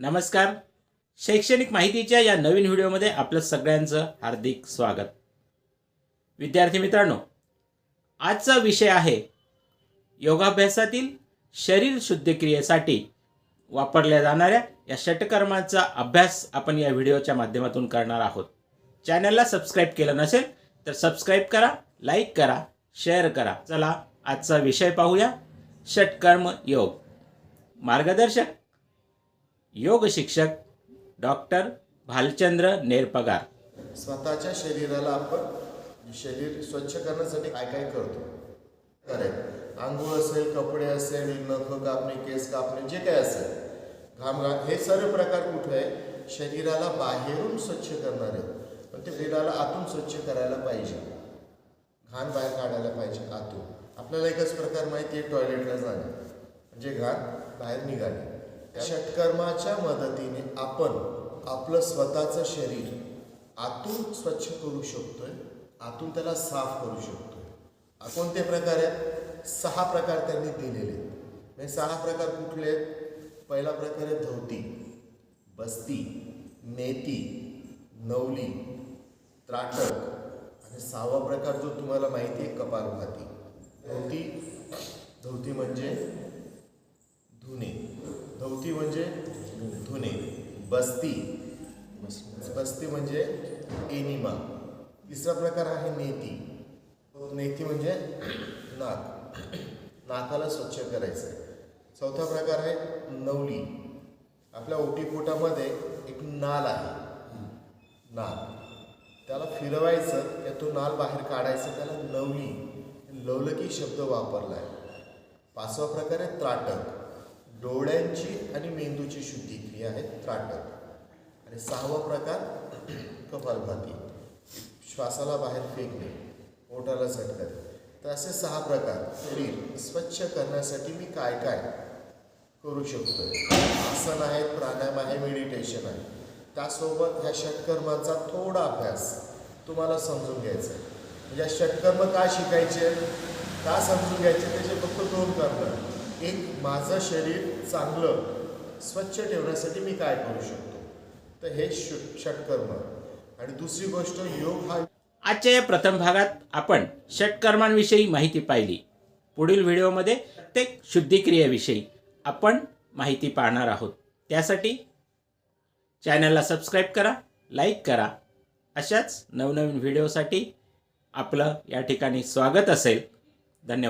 नमस्कार. शैक्षणिक माहितीच्या या नवीन व्हिडिओमध्ये आपलं सगळ्यांचं हार्दिक स्वागत. विद्यार्थी मित्रांनो आजचा विषय आहे योगाभ्यासातील शरीर शुद्धक्रियेसाठी वापरल्या जाणाऱ्या या षटकर्माचा अभ्यास आपण या व्हिडिओच्या माध्यमातून करणार आहोत. चॅनलला सबस्क्राईब केलं नसेल तर सबस्क्राईब करा लाईक करा शेअर करा. चला आजचा विषय पाहूया. षटकर्म योग. मार्गदर्शक योग शिक्षक डॉक्टर भालचंद्र नेरपगार. स्वतःच्या शरीराला आपण शरीर स्वच्छ करण्यासाठी काय काय करतो? करेक्ट आंघोळ असेल कपडे असेल नख कापणे केस कापणे जे काय असेल. घाम घाम हे सर्व प्रकार कुठे आहे शरीराला बाहेरून स्वच्छ करणार. आहेत पण ते शरीराला आतून स्वच्छ करायला पाहिजे. घाण बाहेर काढायला पाहिजे आतून. आपल्याला एकच प्रकार माहिती आहे टॉयलेटला जाणे. म्हणजे घाण बाहेर निघाले षटकर्माच्या मदतीने आपण आपलं स्वतःचं शरीर आतून स्वच्छ करू शकतोय आतून त्याला साफ करू शकतोय. कोणते प्रकार आहेत? सहा प्रकार त्यांनी दिलेले आहेत. म्हणजे सहा प्रकार कुठले आहेत? पहिला प्रकार आहे धोती बस्ती नेती नवली त्राटक. आणि सहावा प्रकार जो तुम्हाला माहिती आहे कपालभाती. धोती धोती म्हणजे म्हणजे धुने बस्ती. बस्ती म्हणजे एनिमा. तिसरा प्रकार आहे नेती. नेती म्हणजे नाक. नाकाला स्वच्छ करायचं. चौथा प्रकार आहे नवली. आपल्या ओटीपोटामध्ये एक नाल आहे. नाल. त्याला फिरवायचं त्यातून नाल बाहेर काढायचं त्याला नवली. लवलकी शब्द वापरला आहे पाचवा प्रकार आहे त्राटक. डोळ्यांची आणि मेंदूची शुद्धिक्रिया आहे त्राटक. आणि सहावा प्रकार कपालभाती श्वासाला बाहेर फेकणे पोटाला झटकत तर असे सहा प्रकार. शरीर स्वच्छ करण्यासाठी मी काय काय करू शकतो आसन आहे प्राणायाम आहे मेडिटेशन आहे. त्यासोबत ह्या षटकर्माचा थोडा अभ्यास तुम्हाला समजून घ्यायचा आहे. म्हणजे षटकर्म का शिकायचे? का समजून घ्यायचे? त्याचे फक्त दोन कारण एक माझं शरीर चांगलं स्वच्छ ठेवण्यासाठी मी काय करू शकतो? तर हे षटकर्म. आणि दुसरी गोष्ट योग हा आजच्या या प्रथम भागात आपण षटकर्मांविषयी माहिती पाहिली. पुढील व्हिडिओमध्ये प्रत्येक शुद्धिक्रियेविषयी आपण माहिती पाहणार आहोत. त्यासाठी चॅनलला सबस्क्राईब करा लाईक करा. अशाच नवनवीन व्हिडिओसाठी आपलं या ठिकाणी स्वागत असेल. धन्यवाद.